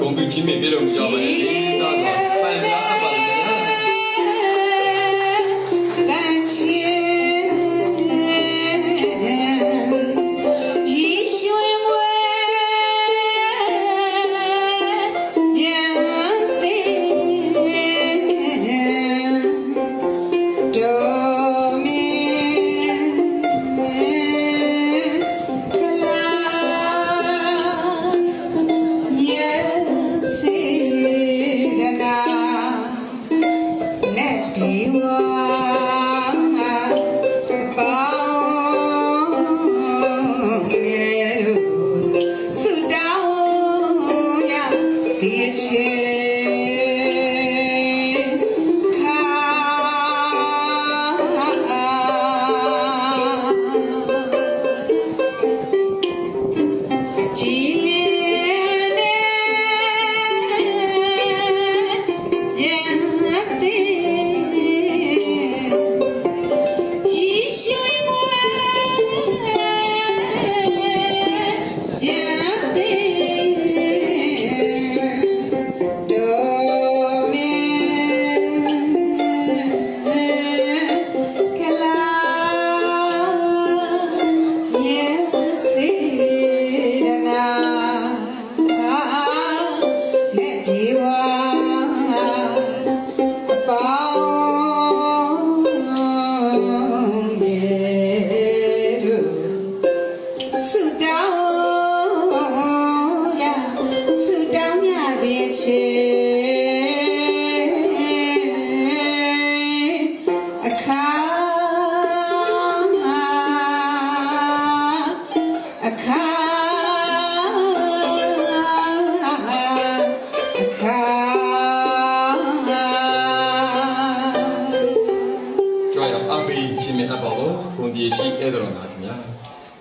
ဂုဏ်ပြုချင်းမြင့်ပြ Oh.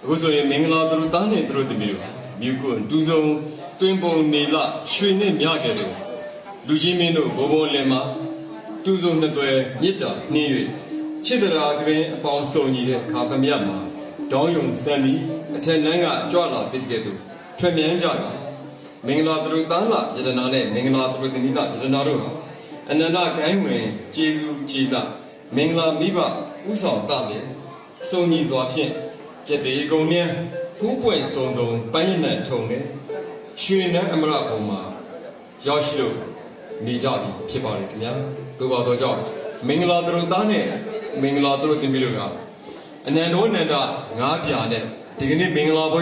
အခုဆိုရင်မင်္ဂလာသူတို့တားနေသူတို့တမီးတို့ဟာမြူကွန်းတူဆုံး တွင်ပုံနေလရွှေနဲ့မြခဲ့လို့လူချင်းမင်းတို့ဘုံဘုံလင်မှာတူဆုံးနှစ်သွဲမြစ်တာနှင်း၍ချစ်တရာကပင်အပေါင်းစုံညီတဲ့ခါသမယမှာတောင်းယုံစံလီအထက်နန်းကကြွလာတဲ့ကဲ့သို့ထွက်မြန်းကြတာမင်္ဂလာသူတို့တားလာယတနာနဲ့မင်္ဂလာသူတို့တမီးလာယတနာတို့ဟာအနန္တခိုင်းဝင်ကျေးဇူးကျေးဇူးမင်္ဂလာမိဘဥဆောင်တမြင်စုံညီစွာဖြင့်ကျက်တေကုံမြန်းဖူးပွင့်စုံစုံပိုင်းရနဲ့ထုံတယ် ရွှေနန်းအမရဘုံမှာရောက်ရှိလို့နေကြပြီဖြစ်ပါလေခင်ဗျာသို့ပါသောကြောင့်မင်္ဂလာသူတို့သားနဲ့မင်္ဂလာသူတို့တင်ပြီလို့ကအနန္တောနန္ဒငါးပြာနဲ့ဒီကနေ့မင်္ဂလာပွဲ